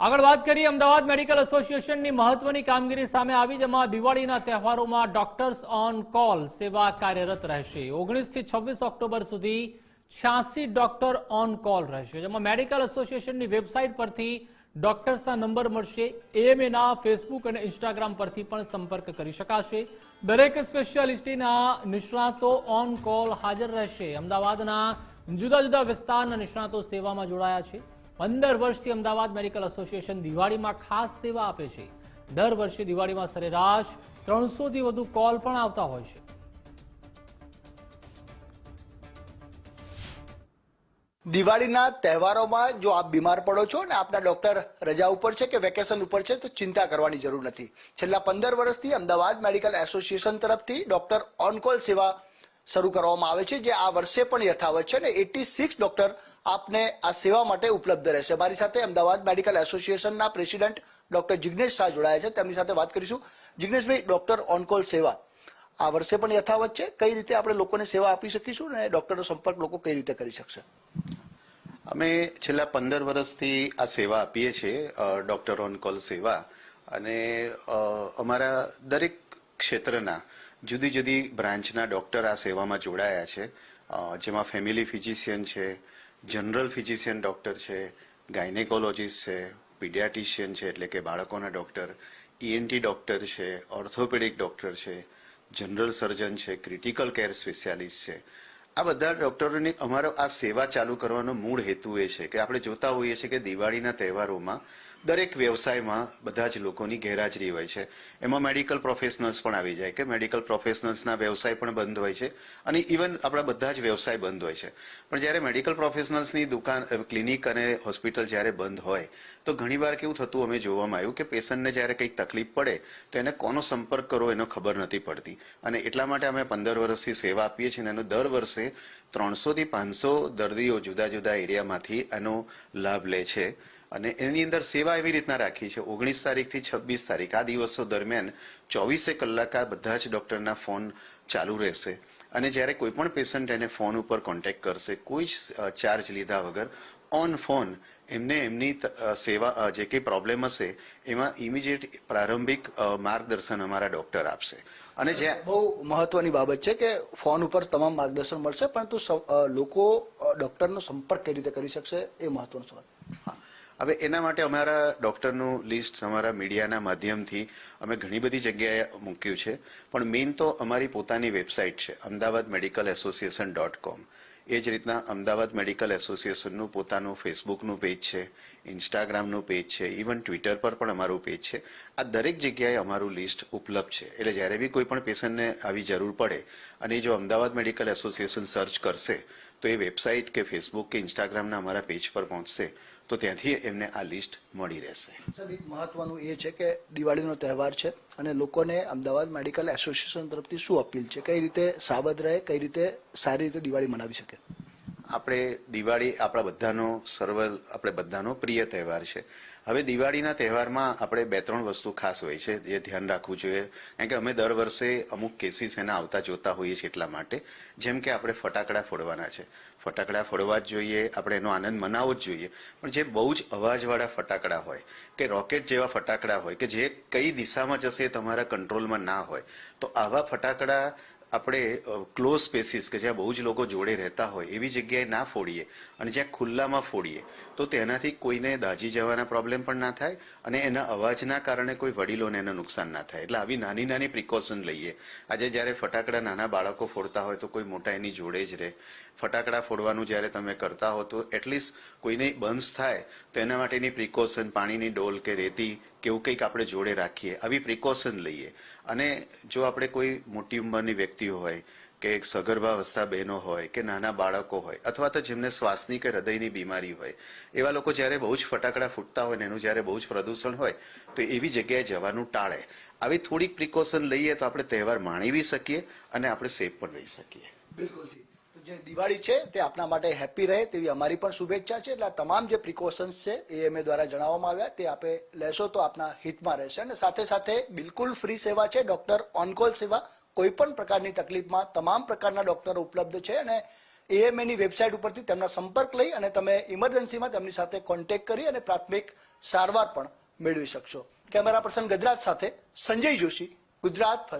આગળ વાત કરીએ અમદાવાદ મેડિકલ એસોસિએશનની મહત્વની કામગીરી સામે આવી, જેમાં દિવાળીના તહેવારોમાં ડોક્ટર્સ ઓન કોલ સેવા કાર્યરત રહેશે. ઓગણીસથી છવ્વીસ ઓક્ટોબર સુધી છ્યાસી ડોક્ટર ઓન કોલ રહેશે, જેમાં મેડિકલ એસોસિએશનની વેબસાઇટ પરથી ડોક્ટર્સના નંબર મળશે. એએમએના ફેસબુક અને ઇન્સ્ટાગ્રામ પરથી પણ સંપર્ક કરી શકાશે. દરેક સ્પેશિયાલિસ્ટના નિષ્ણાતો ઓન કોલ હાજર રહેશે. અમદાવાદના જુદા જુદા વિસ્તારના નિષ્ણાતો સેવામાં જોડાયા છે. પંદર વર્ષથી અમદાવાદ મેડિકલ એસોસિએશન દિવાળીમાં ખાસ સેવા આપે છે. દર વર્ષે દિવાળીમાં સરેરાશ ત્રણસોથી વધુ કોલ પણ આવતા હોય છે. દિવાળીના તહેવારોમાં જો આપ બીમાર પડો છો ને આપના ડોક્ટર રજા ઉપર છે કે વેકેશન ઉપર છે, તો ચિંતા કરવાની જરૂર નથી. છેલ્લા પંદર વર્ષથી અમદાવાદ મેડિકલ એસોસિએશન તરફથી ડોક્ટર ઓન કોલ સેવા શરૂ કરવામાં આવે છે, જે આ વર્ષે પણ યથાવત છે અને એટી સિક્સ ડોક્ટર આપને આ સેવા માટે ઉપલબ્ધ રહેશે. મારી સાથે અમદાવાદ મેડિકલ એસોસિએશનના પ્રેસિડેન્ટ ડોક્ટર જિગ્નેશ શાહ જોડાયા છે. તેમની સાથે વાત કરીશું. જિજ્ઞેશભાઈ ડોક્ટર ઓન કોલ સેવા આ વર્ષે પણ યથાવત છે? કઈ રીતે આપણે લોકોને સેવા આપી શકીશું અને ડોક્ટરનો સંપર્ક લોકો કઈ રીતે કરી શકશે? અમે છેલ્લા પંદર વર્ષથી આ સેવા આપીએ છીએ ડોક્ટર ઓન કોલ સેવા. અને અમારા દરેક ક્ષેત્રના જુદી જુદી બ્રાન્ચના ડોક્ટર આ સેવામાં જોડાયા છે. જેમાં ફેમિલી ફિઝિશિયન છે, જનરલ ફિઝિશિયન ડોક્ટર છે, ગાયનેકોલોજીસ્ટ છે પીડિયાટિશિયન છે, એટલે કે બાળકોના ડોક્ટર ઈએનટી ડોક્ટર છે, ઓર્થોપેડિક ડોક્ટર છે, જનરલ સર્જન છે, ક્રિટિકલ કેર સ્પેશિયાલિસ્ટ છે. આ બધા ડોક્ટરોની અમારો આ સેવા ચાલુ કરવાનો મૂળ હેતુ એ છે કે આપણે જોતા હોઈએ છીએ કે દિવાળીના તહેવારોમાં દરેક વ્યવસાયમાં બધા જ લોકોની ગેરહાજરી હોય છે. એમાં મેડિકલ પ્રોફેશનલ્સ પણ આવી જાય કે મેડિકલ પ્રોફેશનલ્સના વ્યવસાય પણ બંધ હોય છે અને ઇવન આપણા બધા જ વ્યવસાય બંધ હોય છે. પણ જ્યારે મેડિકલ પ્રોફેશનલ્સની દુકાન ક્લિનિક અને હોસ્પિટલ જ્યારે બંધ હોય, તો ઘણીવાર કેવું થતું અમે જોવામાં આવ્યું કે પેશન્ટને જ્યારે કંઈક તકલીફ પડે, તો એને કોનો સંપર્ક કરવો એનો ખબર નથી પડતી. અને એટલા માટે અમે પંદર વર્ષથી સેવા આપીએ છીએ અને એનો દર વર્ષે ત્રણસો થી પાંચસો દર્દીઓ જુદા જુદા એરિયામાંથી એનો લાભ લે છે. અને એની અંદર સેવા એવી રીતના રાખી છે. ઓગણીસ તારીખથી છવ્વીસ તારીખ, આ દિવસો દરમિયાન ચોવીસે કલાક આ બધા જ ડોક્ટરના ફોન ચાલુ રહેશે. અને જ્યારે કોઈ પણ પેશન્ટ એને ફોન ઉપર કોન્ટેક્ટ કરશે, કોઈ જ ચાર્જ લીધા વગર ઓન ફોન એમને એમની સેવા જે કંઈ પ્રોબ્લેમ હશે એમાં ઇમિડિયેટ પ્રારંભિક માર્ગદર્શન અમારા ડોક્ટર આપશે. અને જ્યાં બહુ મહત્વની બાબત છે કે ફોન ઉપર તમામ માર્ગદર્શન મળશે પરંતુ લોકો ડોક્ટરનો સંપર્ક કઈ રીતે કરી શકશે એ મહત્વનો સવાલ. હા. હવે એના માટે અમારા ડોક્ટરનું લિસ્ટ અમારા મીડિયાના માધ્યમથી અમે ઘણી બધી જગ્યાએ મૂક્યું છે. પણ મેઇન તો અમારી પોતાની વેબસાઇટ છે Ahmedabad medical association dot com એ જ રીતના અમદાવાદ મેડિકલ એસોસિએશનનું પોતાનું ફેસબુકનું પેજ છે, ઇન્સ્ટાગ્રામનું પેજ છે, ઇવન ટ્વિટર પર પણ અમારું પેજ છે. આ દરેક જગ્યાએ અમારું લિસ્ટ ઉપલબ્ધ છે. એટલે જ્યારે બી કોઈ પણ પેશન્ટને આવી જરૂર પડે અને જો અમદાવાદ મેડિકલ એસોસિએશન સર્ચ કરશે તો એ વેબસાઇટ કે ફેસબુક કે ઇન્સ્ટાગ્રામના અમારા પેજ પર પહોંચશે, તો ત્યાંથી એમને આ લિસ્ટ મળી રહેશે. મહત્વનું એ છે કે દિવાળીનો તહેવાર છે અને લોકોને અમદાવાદ મેડિકલ એસોસિએશન તરફથી શું અપીલ છે? કઈ રીતે સાવધ રહે, કઈ રીતે સારી રીતે દિવાળી મનાવી શકે? આપણે દિવાળી આપણા બધાનો સર્વ આપણે બધાનો પ્રિય તહેવાર છે. હવે દિવાળીના તહેવારમાં આપણે બે ત્રણ વસ્તુ ખાસ હોય છે જે ધ્યાન રાખવું જોઈએ. કારણ કે અમે દર વર્ષે અમુક કેસીસ એના આવતા જોતા હોઈએ છીએ એટલા માટે. જેમ કે આપણે ફટાકડા ફોડવાના છે. ફટાકડા ફોડવા જ જોઈએ, આપણે એનો આનંદ મનાવવો જ જોઈએ. પણ જે બહુ જ અવાજવાળા ફટાકડા હોય, કે રોકેટ જેવા ફટાકડા હોય, કે જે કઈ દિશામાં જશે તમારા કંટ્રોલમાં ના હોય, તો આવા ફટાકડા આપણે ક્લોઝ સ્પેસીસ કે જ્યાં બહુ જ લોકો જોડે રહેતા હોય, એવી જગ્યાએ ના ફોડીએ અને જ્યાં ખુલ્લામાં ફોડીએ, તો તેનાથી કોઈને દાઝી જવાના પ્રોબ્લેમ પણ ના થાય અને એના અવાજના કારણે કોઈ વડીલોને એને નુકસાન ના થાય. એટલે આવી નાની નાની પ્રિકોશન લઈએ. આજે જ્યારે ફટાકડા નાના બાળકો ફોડતા હોય તો કોઈ મોટા એની જોડે જ રહે. ફટાકડા ફોડવાનું જ્યારે તમે કરતા હો તો એટલીસ્ટ કોઈને બંધ થાય, તો એના માટેની પ્રિકોશન પાણીની ડોલ કે રેતી કે એવું કંઈક આપણે જોડે રાખીએ. આવી પ્રિકોશન લઈએ. અને જો આપણે કોઈ મોટી ઉંમરની વ્યક્તિઓ હોય, કે સગર્ભાવસ્થા બહેનો હોય, કે નાના બાળકો હોય, અથવા તો જેમને શ્વાસની કે હૃદયની બીમારી હોય, એવા લોકો જ્યારે બહુ જ ફટાકડા ફૂટતા હોય ને એનું જ્યારે બહુ જ પ્રદૂષણ હોય, તો એવી જગ્યાએ જવાનું ટાળે. આવી થોડીક પ્રિકોશન લઈએ તો આપણે તહેવાર માણી બી શકીએ અને આપણે સેફ પણ રહી શકીએ. બિલકુલ જે. દિવાળી છે તે આપના માટે હેપી રહે તેવી અમારી પણ શુભેચ્છા છે. એટલે તમામ જે પ્રિકોશન્સ છે એ અમે દ્વારા જણાવવામાં આવ્યા, તે આપે લેશો તો આપના હિતમાં રહેશે. અને સાથે સાથે બિલકુલ ફ્રી સેવા છે ડોક્ટર ઓનકોલ સેવા કોઈ પણ પ્રકારની તકલીફમાં તમામ પ્રકારના ડોક્ટરો ઉપલબ્ધ છે અને એએમએની વેબસાઇટ ઉપરથી તેમના સંપર્ક લઈ અને તમે ઇમરજન્સીમાં તેમની સાથે કોન્ટેક્ટ કરી અને પ્રાથમિક સારવાર પણ મેળવી શકશો. કેમેરા પર્સન ગજરાત સાથે સંજય જોશી, ગુજરાત